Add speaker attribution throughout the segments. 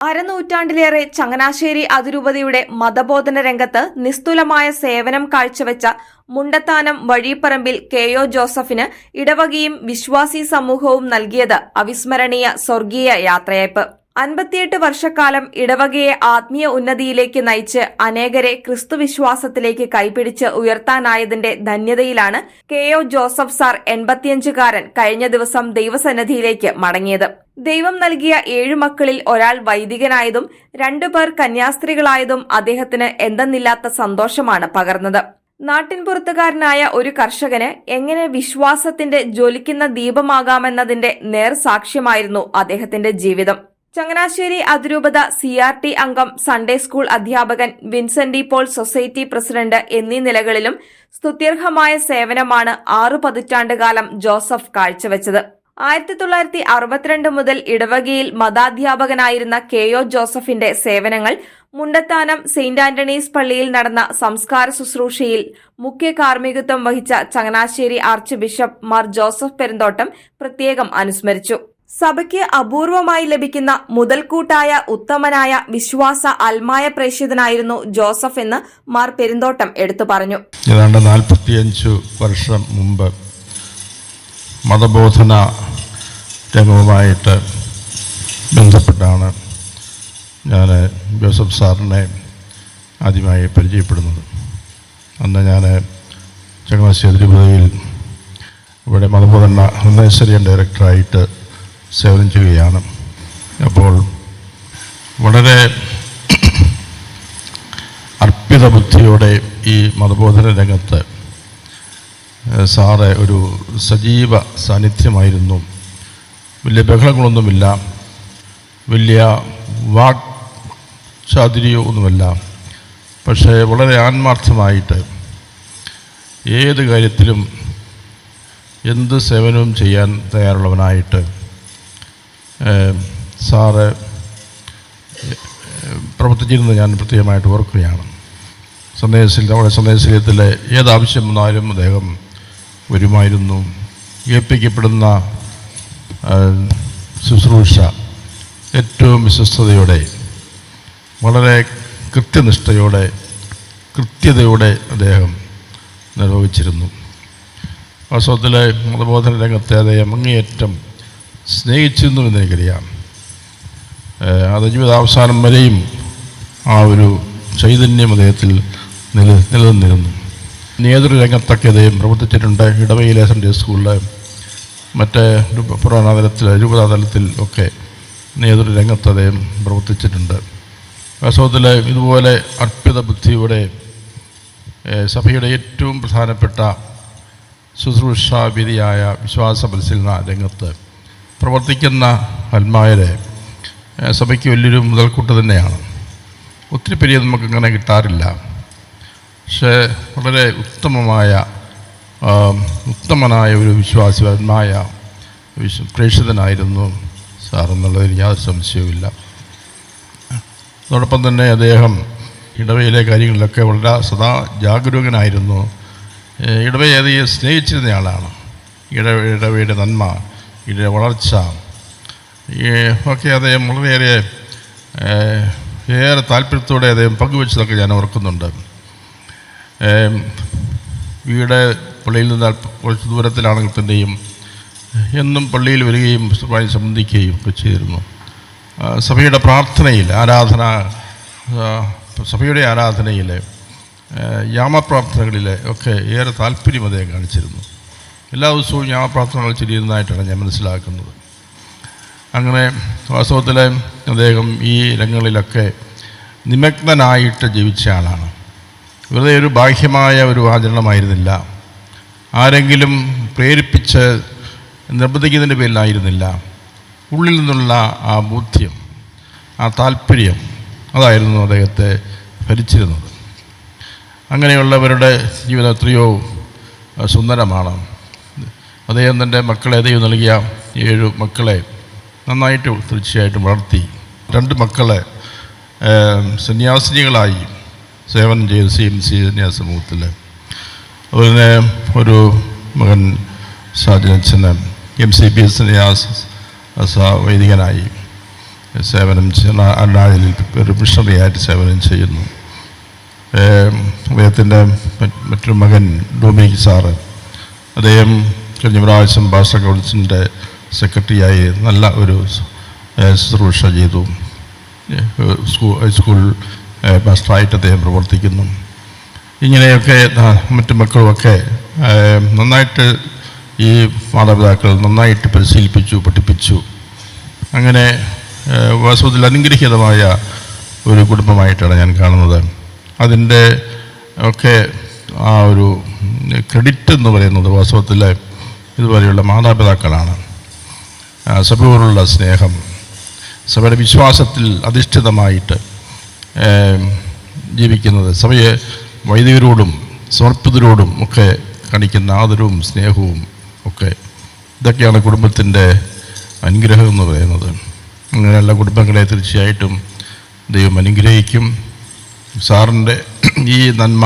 Speaker 1: അരനൂറ്റാണ്ടിലേറെ ചങ്ങനാശ്ശേരി അതിരൂപതയുടെ മതബോധന രംഗത്ത് നിസ്തുലമായ സേവനം കാഴ്ചവെച്ച മുണ്ടത്താനം വഴിപ്പറമ്പിൽ കെ ഒ ജോസഫിന് ഇടവകയും വിശ്വാസി സമൂഹവും നൽകിയത് അവിസ്മരണീയ സ്വർഗീയ യാത്രയയപ്പ്. അൻപത്തിയെട്ട് വർഷക്കാലം ഇടവകയെ ആത്മീയ ഉന്നതിയിലേക്ക് നയിച്ച് അനേകരെ ക്രിസ്തുവിശ്വാസത്തിലേക്ക് കൈപിടിച്ച് ഉയർത്താനായതിന്റെ ധന്യതയിലാണ് കെ ഒ ജോസഫ് സാർ എൺപത്തിയഞ്ചുകാരൻ കഴിഞ്ഞ ദിവസം ദൈവസന്നിധിയിലേക്ക് മടങ്ങിയത്. ദൈവം നൽകിയ ഏഴു മക്കളിൽ ഒരാൾ വൈദികനായതും രണ്ടുപേർ കന്യാസ്ത്രീകളായതും അദ്ദേഹത്തിന് എന്തെന്നില്ലാത്ത സന്തോഷമാണ് പകർന്നത്. നാട്ടിൻപുറത്തുകാരനായ ഒരു കർഷകന് എങ്ങനെ വിശ്വാസത്തിന്റെ ജ്വലിക്കുന്ന ദീപമാകാമെന്നതിന്റെ നേർ സാക്ഷ്യമായിരുന്നു അദ്ദേഹത്തിന്റെ ജീവിതം. ചങ്ങനാശ്ശേരി അതിരൂപത സി ആർ ടി അംഗം സൺഡേ സ്കൂൾ അധ്യാപകൻ വിൻസെന്റ് പോൾ സൊസൈറ്റി പ്രസിഡന്റ് എന്നീ നിലകളിലും സ്തുത്യർഹമായ സേവനമാണ് ആറു പതിറ്റാണ്ടുകാലം ജോസഫ് കാഴ്ചവെച്ചത്. ആയിരത്തി തൊള്ളായിരത്തി അറുപത്തിരണ്ട് മുതൽ ഇടവകയിൽ മതാധ്യാപകനായിരുന്ന കെ ഒ ജോസഫിന്റെ സേവനങ്ങൾ മുണ്ടത്താനം സെയിന്റ് ആന്റണീസ് പള്ളിയിൽ നടന്ന സംസ്കാര ശുശ്രൂഷയിൽ മുഖ്യ കാർമ്മികത്വം വഹിച്ച Changanassery archbishop Mar Joseph Perumthottam പ്രത്യേകം അനുസ്മരിച്ചു. സഭയ്ക്ക് അപൂർവമായി ലഭിക്കുന്ന മുതൽക്കൂട്ടായ ഉത്തമനായ വിശ്വാസ അൽമായ പ്രേക്ഷിതനായിരുന്നു ജോസഫ് എന്ന് മാർ പെരുന്തോട്ടം എടുത്തു പറഞ്ഞു.
Speaker 2: ഏതാണ്ട് നാൽപ്പത്തിയഞ്ച് വർഷം മുമ്പ് മതബോധന രംഗവുമായിട്ട് ബന്ധപ്പെട്ടാണ് ഞാൻ ജോസഫ് സാറിനെ ആദ്യമായി പരിചയപ്പെടുന്നത്. അന്ന് ഞാൻ ചങ്ങനാശ്ശേരി ഇവിടെ മതബോധന ഡയറക്ടറായിട്ട് സേവനം ചെയ്യുകയാണ്. അപ്പോൾ വളരെ അർപ്പിത ബുദ്ധിയോടെ ഈ മതബോധന രംഗത്ത് സാറ് ഒരു സജീവ സാന്നിധ്യമായിരുന്നു. വലിയ ബഹളങ്ങളൊന്നുമില്ല. വലിയ വാക് ചാതുര്യോ ഒന്നുമല്ല. പക്ഷേ വളരെ ആത്മാർത്ഥമായിട്ട് ഏത് കാര്യത്തിലും എന്ത് സേവനവും ചെയ്യാൻ തയ്യാറുള്ളവനായിട്ട് സാറ് പ്രവർത്തിച്ചിരുന്നത് ഞാൻ പ്രത്യേകമായിട്ട് ഓർക്കുകയാണ്. സന്ദേശത്തിൽ നമ്മുടെ സന്ദേശത്തിലെ ഏതാവശ്യം വന്നാലും അദ്ദേഹം വരുമായിരുന്നു. ഏൽപ്പിക്കപ്പെടുന്ന ശുശ്രൂഷ ഏറ്റവും വിശ്വസ്തയോടെ വളരെ കൃത്യനിഷ്ഠയോടെ കൃത്യതയോടെ അദ്ദേഹം നിർവഹിച്ചിരുന്നു. വാസ്തവത്തിലെ മതബോധന രംഗത്തെ അദ്ദേഹം അങ്ങേയറ്റം സ്നേഹിച്ചിരുന്നു എന്ന് എനിക്കറിയാം ഏഹ് അത് ജീവിതാവസാനം വരെയും ആ ഒരു ചൈതന്യം അദ്ദേഹത്തിൽ നില നിലനിന്നിരുന്നു. നേതൃരംഗത്തൊക്കെ അദ്ദേഹം പ്രവർത്തിച്ചിട്ടുണ്ട്. ഇടവയിലെ സൺഡേ സ്കൂളിൽ സ്കൂളിലെ മറ്റേ പുരാണതലത്തിൽ രൂപതാതലത്തിൽ ഒക്കെ നേതൃരംഗത്ത് അദ്ദേഹം പ്രവർത്തിച്ചിട്ടുണ്ട്. വാസ്തവത്തിൽ ഇതുപോലെ അർപ്പിത ബുദ്ധിയുടെ സഭയുടെ ഏറ്റവും പ്രധാനപ്പെട്ട ശുശ്രൂഷാവിധിയായ വിശ്വാസ പരിശീലന രംഗത്ത് പ്രവർത്തിക്കുന്ന ആത്മാരെ സഭയ്ക്ക് വലിയൊരു മുതൽക്കൂട്ട് തന്നെയാണ്. ഒത്തിരി പേര് നമുക്കിങ്ങനെ കിട്ടാറില്ല. പക്ഷേ വളരെ ഉത്തമമായ ഉത്തമനായ ഒരു വിശ്വാസമായ വിശ്വ പ്രേക്ഷിതനായിരുന്നു സാർ എന്നുള്ളതിൽ യാതൊരു സംശയവുമില്ല. അതോടൊപ്പം തന്നെ അദ്ദേഹം ഇടവയിലെ കാര്യങ്ങളിലൊക്കെ വളരെ സദാ ജാഗരൂകനായിരുന്നു. ഇടവയെ അധികം സ്നേഹിച്ചിരുന്ന ആളാണ്. ഇടവ ഇടവയുടെ നന്മ. ഇടവ വളർച്ച. ഒക്കെ അദ്ദേഹം വളരെയേറെ ഏറെ താല്പര്യത്തോടെ അദ്ദേഹം പങ്കുവെച്ചതൊക്കെ ഞാൻ ഓർക്കുന്നുണ്ട്. വീട് പള്ളിയിൽ നിന്ന് കുറച്ച് ദൂരത്തിലാണെങ്കിൽ തന്നെയും എന്നും പള്ളിയിൽ വരികയും സംബന്ധിക്കുകയും ഒക്കെ ചെയ്തിരുന്നു. സഭയുടെ പ്രാർത്ഥനയിൽ ആരാധന സഭയുടെ ആരാധനയിൽ യാമപ്രാർത്ഥനകളിൽ ഒക്കെ ഏറെ താല്പര്യം അദ്ദേഹം കാണിച്ചിരുന്നു. എല്ലാ ദിവസവും ഞാൻ പ്രാർത്ഥനകൾ ചെയ്യുന്നതായിട്ടാണ് ഞാൻ മനസ്സിലാക്കുന്നത്. അങ്ങനെ വാസ്തവത്തിൽ അദ്ദേഹം ഈ രംഗങ്ങളിലൊക്കെ നിമഗ്നനായിട്ട് ജീവിച്ച ആളാണ്. വെറുതെ ഒരു ബാഹ്യമായ ഒരു ആചരണമായിരുന്നില്ല. ആരെങ്കിലും പ്രേരിപ്പിച്ച് നിർബന്ധിക്കുന്നതിന്റെ പേരിലായിരുന്നില്ല. ഉള്ളിൽ നിന്നുള്ള ആ ബോധ്യം ആ താല്പര്യം അതായിരുന്നു അദ്ദേഹത്തെ ഭരിച്ചിരുന്നത്. അങ്ങനെയുള്ളവരുടെ ജീവിതം എത്രയോ സുന്ദരമാണ്. അദ്ദേഹം തന്റെ മക്കളെ ദൈവം നൽകിയ ഏഴു മക്കളെ നന്നായിട്ട് തീർച്ചയായിട്ടും വളർത്തി. രണ്ട് മക്കളെ സന്യാസിനികളായി സേവനം ചെയ്ത് സി എം സി സന്യാസ സമൂഹത്തിൽ അതുപോലെ ഒരു മകൻ സാജനച്ഛന് എം സി പി സന്യാസ സ- വൈദികനായി സേവനം ചെയ്യുന്ന അണ്ണാഴിൽ ഒരു മിഷണറിയായിട്ട് സേവനം ചെയ്യുന്നു. അദ്ദേഹത്തിന്റെ മറ്റൊരു മകൻ ഡൊമിനിക് സാറ്. അദ്ദേഹം കഴിഞ്ഞ പ്രാവശ്യം ഭാഷ കൗൺസിലിന്റെ സെക്രട്ടറിയായി നല്ല ഒരു ശുശ്രൂഷ ചെയ്തു. സ്കൂൾ ഹൈസ്കൂൾ മാസ്റ്ററായിട്ട് അദ്ദേഹം പ്രവർത്തിക്കുന്നു. ഇങ്ങനെയൊക്കെ മറ്റു മക്കളുമൊക്കെ നന്നായിട്ട് ഈ മാതാപിതാക്കൾ നന്നായിട്ട് പരിശീലിപ്പിച്ചു പഠിപ്പിച്ചു. അങ്ങനെ വാസ്തവത്തിൽ അനുഗ്രഹീതമായ ഒരു കുടുംബമായിട്ടാണ് ഞാൻ കാണുന്നത്. അതിന്റെ ഒക്കെ ആ ഒരു ക്രെഡിറ്റ് എന്ന് പറയുന്നത് വാസ്തവത്തിൽ ഇതുപോലെയുള്ള മാതാപിതാക്കളാണ്. സഭയോടുള്ള സ്നേഹം സഭയുടെ വിശ്വാസത്തിൽ അധിഷ്ഠിതമായിട്ട് ജീവിക്കുന്നത് സഭയെ വൈദികരോടും സമർപ്പിതരോടും ഒക്കെ കാണിക്കുന്ന ആദരവും സ്നേഹവും ഒക്കെ ഇതൊക്കെയാണ് കുടുംബത്തിന്റെ അനുഗ്രഹം എന്ന് പറയുന്നത്. അങ്ങനെയുള്ള കുടുംബങ്ങളെ തീർച്ചയായിട്ടും ദൈവം അനുഗ്രഹിക്കും. സാറിന്റെ ഈ നന്മ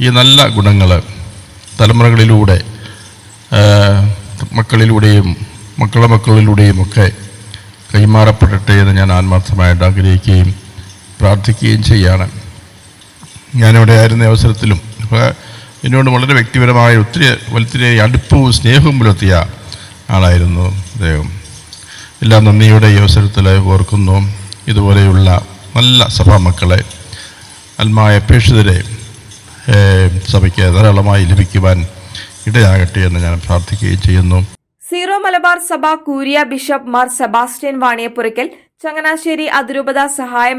Speaker 2: ഈ നല്ല ഗുണങ്ങൾ തലമുറകളിലൂടെ മക്കളിലൂടെയും മക്കളുടെ മക്കളിലൂടെയും ഒക്കെ കൈമാറപ്പെടട്ടെ എന്ന് ഞാൻ ആത്മാർത്ഥമായിട്ട് ആഗ്രഹിക്കുകയും പ്രാർത്ഥിക്കുകയും ചെയ്യാണ്. ഞാനിവിടെ ആയിരുന്ന അവസരത്തിലും എന്നോട് വളരെ വ്യക്തിപരമായ ഒത്തിരി ഒത്തിരി അടുപ്പവും സ്നേഹവും പുലർത്തിയ ആളായിരുന്നു അദ്ദേഹം. എല്ലാ നന്ദിയുടെ ഈ അവസരത്തിൽ ഓർക്കുന്നു. ഇതുപോലെയുള്ള നല്ല സഭാമക്കളെ ആത്മായ അപേക്ഷിതരെ സഭയ്ക്ക് ധാരാളമായി ലഭിക്കുവാൻ ഇടയാകട്ടെ എന്ന് ഞാൻ പ്രാർത്ഥിക്കുകയും ചെയ്യുന്നു.
Speaker 1: സീറോ മലബാർ സഭ curia bishop Mar Sebastian Vaniyapurakkal Changanassery അതിരൂപത സഹായ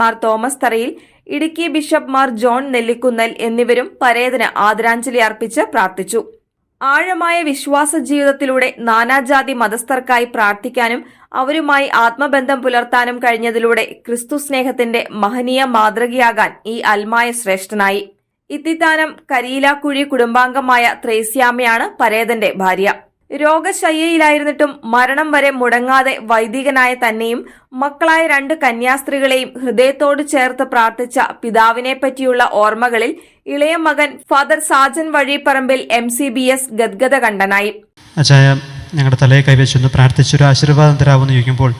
Speaker 1: Mar Thomas Tharayil Idukki bishop Mar John Nellikunnel എന്നിവരും പരേതന് ആദരാഞ്ജലി അർപ്പിച്ച് പ്രാർത്ഥിച്ചു. ആഴമായ വിശ്വാസ ജീവിതത്തിലൂടെ നാനാജാതി മതസ്ഥർക്കായി പ്രാർത്ഥിക്കാനും അവരുമായി ആത്മബന്ധം പുലർത്താനും കഴിഞ്ഞതിലൂടെ ക്രിസ്തു സ്നേഹത്തിന്റെ മഹനീയ മാതൃകയാകാൻ ഈ അൽമായ ശ്രേഷ്ഠനായി. ഇത്തിത്താനം കരിയിലാക്കുഴി കുടുംബാംഗമായ ത്രേസ്യാമ്മയാണ് പരേതന്റെ ഭാര്യ. രോഗശയ്യയിലായിരുന്നിട്ടും മരണം വരെ മുടങ്ങാതെ വൈദികനായ തന്നെയും മക്കളായ രണ്ട് കന്യാസ്ത്രീകളെയും ഹൃദയത്തോട് ചേർത്ത് പ്രാർത്ഥിച്ച പിതാവിനെ പറ്റിയുള്ള ഓർമ്മകളിൽ ഇളയ മകൻ father Sajan Vazhipparambil M C B S ഗദ്ഗത കണ്ടനായി.
Speaker 3: അച്ചായ ഞങ്ങളുടെ തലയെ കൈവച്ചൊന്ന് പ്രാർത്ഥിച്ചൊരു ആശീർവാദം തരാമെന്ന് ചോദിക്കുമ്പോൾ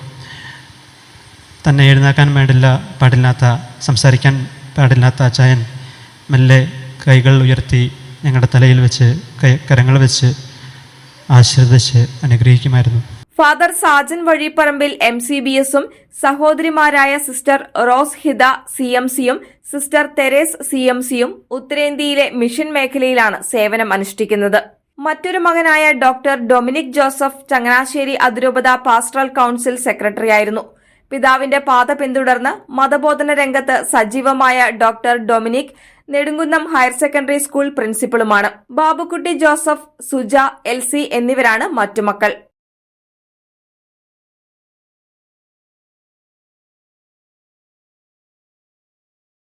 Speaker 3: തന്നെ എഴുന്നേക്കാൻ വേണ്ടില്ല പാടില്ലാത്ത സംസാരിക്കാൻ പാടില്ലാത്ത അച്ചായൻ മെല്ലെ കൈകൾ ഉയർത്തി ഞങ്ങളുടെ തലയിൽ വെച്ച് കരങ്ങൾ വെച്ച് ആശ്രദിച്ച് അനുഗ്രഹിക്കുമായിരുന്നു.
Speaker 1: Father Sajan Vazhipparambil M C B എസും സഹോദരിമാരായ sister Rose Hida C M സിയും സിസ്റ്റർ തെരേസ് സി എം സിയും ഉത്തരേന്ത്യയിലെ മിഷൻ മേഖലയിലാണ് സേവനം അനുഷ്ഠിക്കുന്നത്. മറ്റൊരു മകനായ ഡോക്ടർ ഡൊമിനിക് ജോസഫ് ചങ്ങനാശ്ശേരി അതിരൂപത പാസ്റ്ററൽ കൌൺസിൽ സെക്രട്ടറിയായിരുന്നു പിതാവിന്റെ പാത പിന്തുടർന്ന് മതബോധന രംഗത്ത് സജീവമായ doctor Dominic Nedumkunnam higher secondary school പ്രിൻസിപ്പളുമാണ്. Babukutty Joseph Suja Elsy എന്നിവരാണ് മറ്റു മക്കൾ